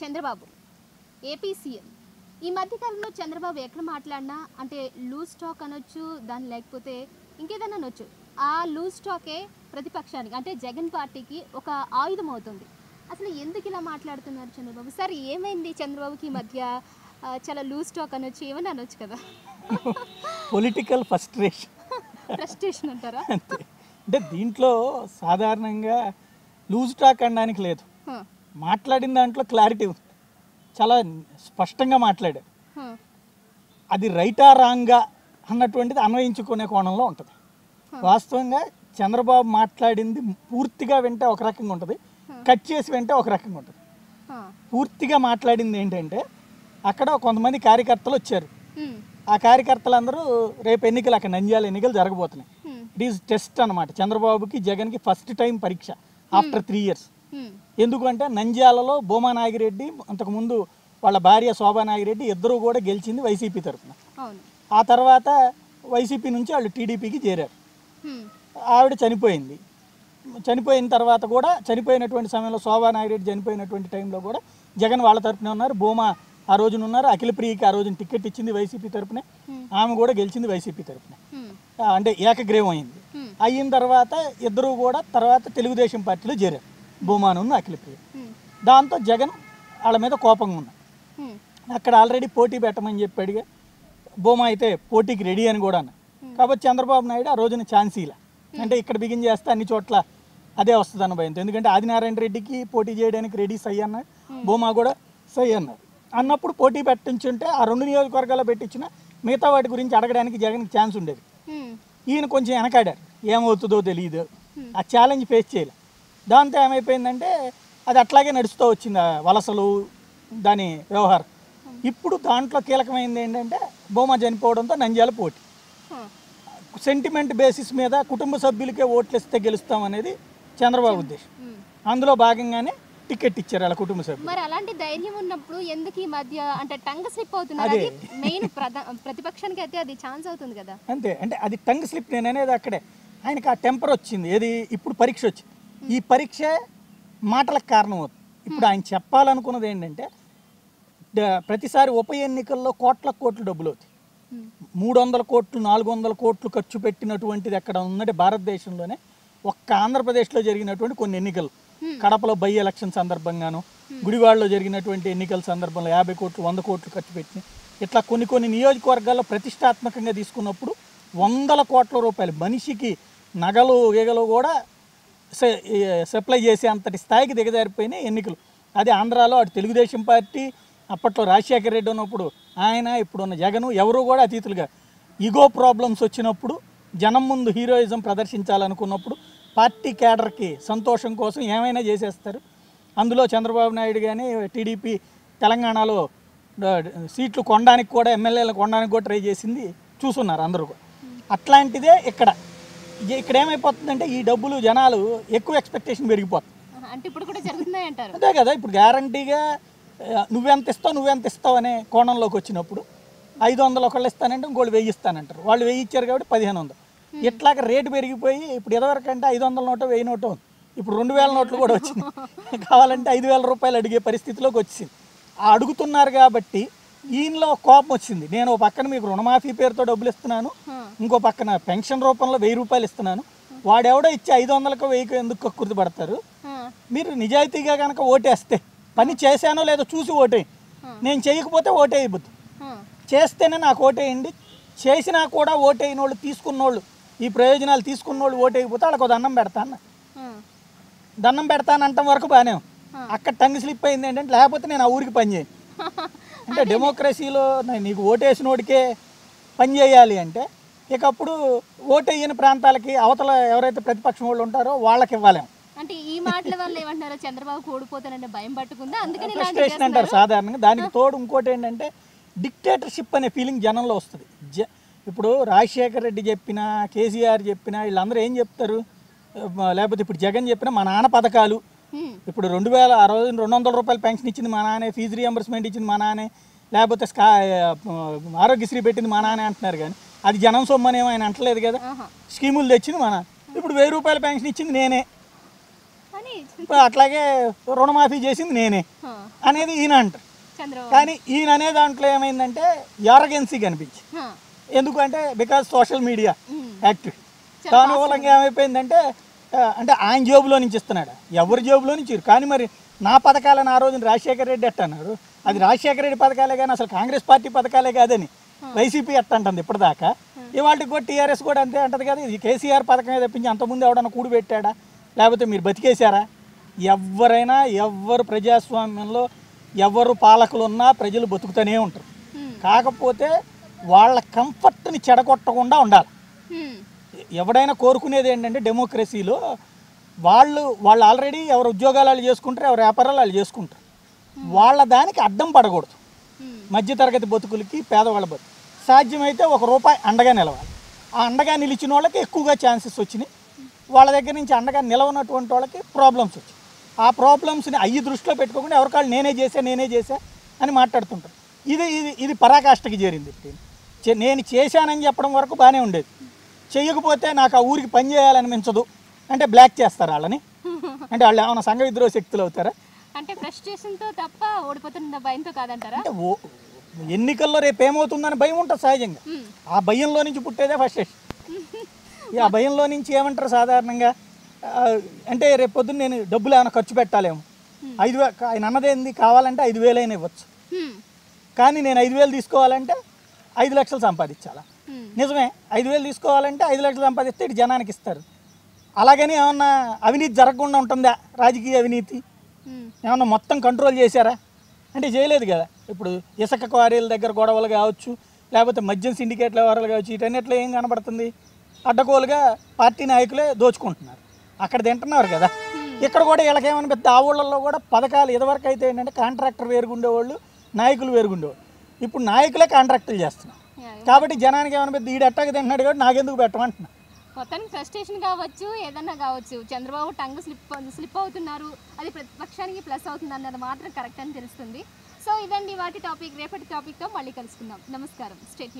Chandrababu. AP CM. ఈ మధ్యకాలంలో చంద్రబాబు ఎక్కడ మాట్లాడినా అంటే లూజ్ టాక్ అనొచ్చు దాని లేకపోతే ఇంకేదైనా అనొచ్చు. ఆ లూజ్ టాకే ప్రతిపక్షానికి అంటే జగన్ పార్టీకి ఒక ఆయుధం అవుతుంది. అసలు ఎందుకు ఇలా మాట్లాడుతున్నారు చంద్రబాబు? సార్ ఏమైంది చంద్రబాబుకి ఈ మధ్య? చాలా లూజ్ టాక్ అనొచ్చు ఏమని అనొచ్చు కదా? పొలిటికల్ ఫస్ట్రేషన్ ఫ్రస్ట్రేషన్ అంటారా? అంటే దీంట్లో సాధారణంగా లూజ్ టాక్ అనడానికి లేదు. మాట్లాడిన దాంట్లో క్లారిటీ ఉంది. చాలా స్పష్టంగా మాట్లాడారు. హ, అది రైటా రాంగా అన్నటువంటిది అన్వయించుకునే కోణంలో ఉంటుంది. వాస్తవంగా చంద్రబాబు మాట్లాడింది పూర్తిగా వింటే ఒక రకంగా ఉంటుంది. కట్ చేసి వింటే ఒక రకంగా ఉంటుంది. పూర్తిగా మాట్లాడింది ఏంటంటే అక్కడ కొంతమంది కార్యకర్తలు వచ్చారు. ఆ కార్యకర్తలందరూ రేపు ఎన్నికలు అక్కడ నంద్యాల ఎన్నికలు జరగబోతున్నాయి. ఇట్ ఈస్ టెస్ట్ అనమాట చంద్రబాబుకి జగన్కి ఫస్ట్ టైం పరీక్ష ఆఫ్టర్ త్రీ ఇయర్స్ ఎందుకంటే నంద్యాలలో భూమా నాగిరెడ్డి అంతకుముందు వాళ్ళ భార్య శోభా నాగిరెడ్డి ఇద్దరూ కూడా గెలిచింది వైసీపీ తరఫున. ఆ తర్వాత వైసీపీ నుంచి వాళ్ళు టీడీపీకి చేరారు. ఆవిడ చనిపోయింది. చనిపోయిన తర్వాత కూడా చనిపోయినటువంటి సమయంలో శోభా నాగిరెడ్డి చనిపోయినటువంటి టైంలో కూడా జగన్ వాళ్ళ తరపునే ఉన్నారు. భూమా ఆ రోజున ఉన్నారు. అఖిలప్రియకి ఆ రోజున టికెట్ ఇచ్చింది వైసీపీ తరపునే. ఆమె కూడా గెలిచింది వైసీపీ ఆ, అంటే ఏకగ్రీవం అయింది. అయిన తర్వాత ఇద్దరు కూడా తర్వాత తెలుగుదేశం పార్టీలో చేరారు. భూమాను అఖిలప్రియ హ్మ్, దాంతో జగన్ వాళ్ళ మీద కోపంగా హ్మ్, అక్కడ ఆల్రెడీ పోటీ పెట్టమని చెప్పి అడిగా భూమా అయితే పోటీకి రెడీ అని కూడా అన్నారు కాబట్టి చంద్రబాబు నాయుడు ఆ రోజున ఛాన్స్ ఇలా అంటే ఇక్కడ బిగిన్ చేస్తే అన్ని చోట్ల అదే వస్తుంది అన్న భయంతో. ఎందుకంటే ఆదినారాయణ రెడ్డికి పోటీ చేయడానికి రెడీ సై అన్నాడు. భూమా కూడా సై అన్నారు అన్నప్పుడు పోటీ పెట్టించుంటే ఆ రెండు నియోజకవర్గాల్లో పెట్టించిన మిగతా వాటి గురించి అడగడానికి జగన్కి ఛాన్స్ ఉండేది. ఈయన కొంచెం వెనకాడారు. ఏమవుతుందో తెలియదు ఆ ఛాలెంజ్ ఫేస్ చేయలే. దాంతో ఏమైపోయిందంటే అది అట్లాగే నడుస్తూ వచ్చింది ఆ వలసలు దాని వ్యవహారం. ఇప్పుడు దాంట్లో కీలకమైంది ఏంటంటే బొమ్మ చనిపోవడంతో నంద్యాల పోటీ. సెంటిమెంట్ బేసిస్ మీద కుటుంబ సభ్యులకే ఓట్లు ఇస్తే గెలుస్తాం అనేది చంద్రబాబు ఉద్దేశం. హ్మ్. అందులో భాగంగానే టికెట్ ఇచ్చారు వాళ్ళ కుటుంబ సభ్యులు. మరి అలాంటి ధైర్యం ఉన్నప్పుడు ఎందుకు ఈ మధ్య అంటే టంగ్ స్లిప్ అవుతున్నారు? మెయిన్ ప్రతిపక్షానికి అయితే అది ఛాన్స్ అవుతుంది కదా. అంతే. అంటే అది టంగ్ స్లిప్ నేను అనేది అక్కడే. ఆయనకి ఆ టెంపర్ వచ్చింది. ఏది ఇప్పుడు పరీక్ష వచ్చింది. ఈ పరీక్ష మాటలకు కారణం అవుతుంది. ఇప్పుడు ఆయన చెప్పాలనుకున్నది ఏంటంటే ప్రతిసారి ఉప ఎన్నికల్లో కోట్ల కోట్లు డబ్బులు అవుతాయి. మూడు వందల కోట్లు నాలుగు వందల కోట్లు ఖర్చు పెట్టినటువంటిది ఎక్కడ ఉందంటే భారతదేశంలోనే ఒక్క ఆంధ్రప్రదేశ్లో జరిగినటువంటి కొన్ని ఎన్నికలు. కడపలో బై ఎలక్షన్ సందర్భంగాను గుడివాడలో జరిగినటువంటి ఎన్నికల సందర్భంలో యాభై కోట్లు వంద కోట్లు ఖర్చు పెట్టి ఇట్లా కొన్ని కొన్ని నియోజకవర్గాల్లో ప్రతిష్టాత్మకంగా తీసుకున్నప్పుడు వందల కోట్ల రూపాయలు మనిషికి నగలు గీగలు కూడా సప్లై చేసే అంతటి స్థాయికి దిగజారిపోయినాయి ఎన్నికలు. అదే ఆంధ్రాలో అటు తెలుగుదేశం పార్టీ అప్పట్లో రాజశేఖర రెడ్డి ఉన్నప్పుడు ఆయన ఇప్పుడున్న జగను ఎవరు కూడా అతీతులుగా. ఈగో ప్రాబ్లమ్స్ వచ్చినప్పుడు జనం ముందు హీరోయిజం ప్రదర్శించాలనుకున్నప్పుడు పార్టీ క్యాడర్కి సంతోషం కోసం ఏమైనా చేసేస్తారు? అందులో చంద్రబాబు నాయుడు కానీ టీడీపీ తెలంగాణలో సీట్లు కొనడానికి కూడా ఎమ్మెల్యేలు కొనడానికి కూడా ట్రై చేసింది చూసున్నారు అందరూ కూడా. అట్లాంటిదే ఇక్కడ. ఇక్కడ ఏమైపోతుందంటే ఈ డబ్బులు జనాలు ఎక్కువ ఎక్స్పెక్టేషన్ పెరిగిపోతుంది ఆహా, అంటే ఇప్పుడు కూడా జరుగుతున్నాయి అంటారు. అంతే కదా ఇప్పుడు గ్యారంటీగా నువ్వెంత ఇస్తావు నువ్వెంత ఇస్తావు అనే కోణంలోకి వచ్చినప్పుడు ఐదు వందలు ఒకళ్ళు ఇస్తానంటే ఇంకోళ్ళు వెయ్యి ఇస్తానంటారు. వాళ్ళు వెయ్యి ఇచ్చారు కాబట్టి పదిహేను వందలు. ఇట్లాగ రేటు పెరిగిపోయి ఇప్పుడు ఎదవరకు అంటే ఐదు వందల నోటు వెయ్యి నోటు ఉంది. ఇప్పుడు రెండు వేల నోట్లు కూడా వచ్చినాయి. కావాలంటే ఐదు వేల రూపాయలు అడిగే పరిస్థితిలోకి వచ్చింది. అడుగుతున్నారు కాబట్టి ఈయనలో కోపం వచ్చింది. నేను ఓ పక్కన మీకు రుణమాఫీ పేరుతో డబ్బులు ఇస్తున్నాను. ఇంకో పక్కన పెన్షన్ రూపంలో వెయ్యి రూపాయలు ఇస్తున్నాను. వాడెవడో ఇచ్చి ఐదు వందలకు వెయ్యికి ఎందుకు కక్కుర్తి పడతారు మీరు నిజాయితీగా కనుక ఓటేస్తే పని చేశానో లేదో చూసి ఓటే నేను చేయకపోతే ఓటేయబద్దు. చేస్తేనే నాకు ఓటేయండి. చేసినా కూడా ఓటేయని వాళ్ళు తీసుకున్నోళ్ళు ఈ ప్రయోజనాలు తీసుకున్నోళ్ళు ఓటేయకపోతే వాళ్ళకి ఒక దండం పెడతా అన్న. ఆ. దండం పెడతానంటాం వరకు బాగానే. అక్కడ టంగ్ స్లిప్ అయింది ఏంటంటే లేకపోతే నేను ఆ ఊరికి పని చేయను. అంటే డెమోక్రసీలో నీకు ఓటేసినోడికే పని చేయాలి అంటే ఇక అప్పుడు ఓటేయని ప్రాంతాలకి అవతల ఎవరైతే ప్రతిపక్షం వాళ్ళు ఉంటారో వాళ్ళకి ఇవ్వాలేము అంటే ఈ మాటల వల్ల ఏమంటారో చంద్రబాబు ఓడిపోతానంటే భయం పట్టుకుందా? అందుకని ఫ్రస్ట్రేషన్ అంటారు సాధారణంగా. దానికి తోడు ఇంకోటి ఏంటంటే డిక్టేటర్షిప్ అనే ఫీలింగ్ జనంలో వస్తుంది. జ ఇప్పుడు రాజశేఖర్ రెడ్డి చెప్పినా కేసీఆర్ చెప్పినా వీళ్ళందరూ ఏం చెప్తారు? లేకపోతే ఇప్పుడు జగన్ చెప్పినా మా నాన్న పథకాలు. ఇప్పుడు రెండు వేల ఆ రోజు రెండు వందల రూపాయలు పెన్షన్ ఇచ్చింది మా నాన్నే ఫీజు రియంబర్స్మెంట్ ఇచ్చింది మా నాన్నే లేకపోతే స్కా ఆరోగ్యశ్రీ పెట్టింది మా నాన్నే అంటున్నారు కానీ అది జనం సొమ్మని ఆయన అంటలేదు కదా. స్కీములు తెచ్చింది మా నాన్న. ఇప్పుడు వెయ్యి రూపాయల పెన్షన్ ఇచ్చింది నేనే. అట్లాగే రుణమాఫీ చేసింది నేనే అనేది ఈయన అంటారు. చంద్రబాబు. కానీ ఈయన అనే దాంట్లో ఏమైందంటే యారగెన్సీ కనిపించి ఎందుకంటే బికాజ్ సోషల్ మీడియా యాక్టివ్. దాని మూలంగా ఏమైపోయిందంటే అంటే ఆయన జేబులో నుంచి ఇస్తున్నాడు? ఎవరి జేబులో నుంచి. కానీ మరి నా పథకాలను ఆ రోజున రాజశేఖర రెడ్డి ఎట్ట అన్నాడు? అది రాజశేఖర రెడ్డి పథకాలే కానీ అసలు కాంగ్రెస్ పార్టీ పథకాలే కాదని వైసీపీ ఎట్ట అంటుంది ఇప్పటిదాకా? ఇవాళకి కూడా టీఆర్ఎస్ కూడా అంతే అంటది కదా ఇది కేసీఆర్ పథకమే తప్పించి అంతకుముందు ఎవడన్నా కూడి పెట్టాడా? లేకపోతే మీరు బతికేశారా? ఎవరైనా ఎవరు ప్రజాస్వామ్యంలో ఎవరు పాలకులు ఉన్నా ప్రజలు బతుకుతూనే ఉంటారు. కాకపోతే వాళ్ళ కంఫర్ట్ని చెడగొట్టకుండా ఉండాలి. ఎవడైనా కోరుకునేది ఏంటంటే డెమోక్రసీలో వాళ్ళు వాళ్ళు ఆల్రెడీ ఎవరు ఉద్యోగాలు వాళ్ళు చేసుకుంటారు ఎవరు వ్యాపారాలు వాళ్ళు చేసుకుంటారు. వాళ్ళ దానికి అడ్డం పడకూడదు. ఉమ్, మధ్యతరగతి బతుకులకి పేదవాళ్ళ బతుకు సాధ్యమైతే ఒక రూపాయి అండగా నిలవాలి. ఆ అండగా నిలిచిన వాళ్ళకి ఎక్కువగా ఛాన్సెస్ వచ్చినాయి. వాళ్ళ దగ్గర నుంచి అండగా నిలవనటువంటి వాళ్ళకి ప్రాబ్లమ్స్ వచ్చాయి ఆ ప్రాబ్లమ్స్ని అయ్యి దృష్టిలో పెట్టుకోకుండా ఎవరికాళ్ళు నేనే చేసా నేనే చేసా అని మాట్లాడుతుంటారు. ఇది ఇది ఇది పరాకాష్ఠకి చేరింది. నేను చేశానని చెప్పడం వరకు బాగానే ఉండేది. చేయకపోతే నాకు ఆ ఊరికి పని చేయాలనిపించదు. అంటే బ్లాక్ చేస్తారు వాళ్ళని. అంటే వాళ్ళు ఏమైనా సంఘ విద్రోహ శక్తులు అవుతారా? అంటే ఫ్రస్ట్రేషన్తో తప్ప ఓడిపోతున్న భయంతో కాదంటారా? అంటే ఎన్నికల్లో రేపు ఏమవుతుందని భయం ఉంటుంది సహజంగా. ఆ భయంలో నుంచి పుట్టేదే ఫస్ట్ ఈ ఆ భయంలో నుంచి ఏమంటారు సాధారణంగా? అంటే రేపు పొద్దున్న నేను డబ్బులు ఏమైనా ఖర్చు పెట్టాలేమో. ఐదు ఆయన అన్నదేంది కావాలంటే ఐదు వేలైనా ఇవ్వచ్చు. కానీ నేను ఐదు వేలు తీసుకోవాలంటే ఐదు లక్షలు సంపాదించాలా? నిజమే ఐదు వేలు తీసుకోవాలంటే ఐదు లక్షలు సంపాదిస్తే ఇటు జనానికి ఇస్తారు. అలాగని ఏమన్నా అవినీతి జరగకుండా ఉంటుందా రాజకీయ అవినీతి? ఏమన్నా మొత్తం కంట్రోల్ చేశారా? అంటే చేయలేదు కదా. ఇప్పుడు ఇసుక క్వారీల దగ్గర గొడవలు కావచ్చు లేకపోతే మద్యం సిండికేట్ల వ్యవహారాలు కావచ్చు వీటన్నిటిలో ఏం కనబడుతుంది? అడ్డగోలుగా పార్టీ నాయకులే దోచుకుంటున్నారు. అక్కడ తింటున్నారు కదా. ఇక్కడ కూడా వీళ్ళకేమని పెద్ద ఆ ఊళ్ళల్లో కూడా పథకాలు ఇదివరకు అయితే ఏంటంటే కాంట్రాక్టర్ వేరుగుండేవాళ్ళు నాయకులు వేరుగుండేవాళ్ళు. ఇప్పుడు నాయకులే కాంట్రాక్టులు చేస్తున్నారు. కాబట్టి జనానికి ఏమైనా పెద్ద ఈడు ఎట్టగా తింటున్నాడు కాబట్టి నాకెందుకు పెట్టమంటున్నా. మొత్తానికి ఫ్రస్ట్రేషన్ కావచ్చు ఏదన్నా కావచ్చు. చంద్రబాబు టంగ్ స్లిప్ స్లిప్ అవుతున్నారు. అది ప్రతిపక్షానికి ప్లస్ అవుతుంది అన్నది మాత్రం కరెక్ట్ అని తెలుస్తుంది. సో ఇదండి వాటి టాపిక్. రేపటి టాపిక్తో మళ్ళీ కలుసుకుందాం. నమస్కారం. స్టేట్